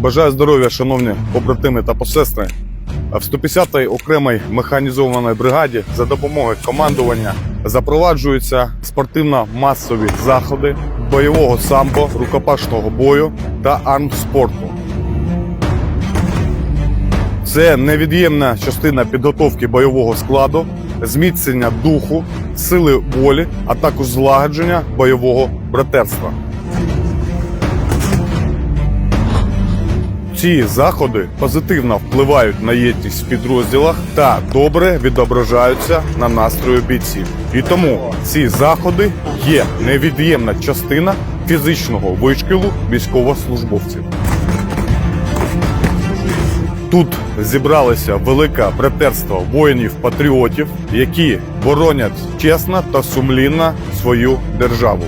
Бажаю здоров'я, шановні побратими та посестри. В 150-й окремій механізованій бригаді за допомогою командування запроваджуються спортивно-масові заходи бойового самбо, рукопашного бою та армспорту. Це невід'ємна частина підготовки бойового складу, зміцнення духу, сили волі, а також злагодження бойового братерства. Ці заходи позитивно впливають на єдність в підрозділах та добре відображаються на настрою бійців. І тому ці заходи є невід'ємна частина фізичного вишкілу військовослужбовців. Тут зібралося велике братерство воїнів-патріотів, які боронять чесно та сумлінно свою державу.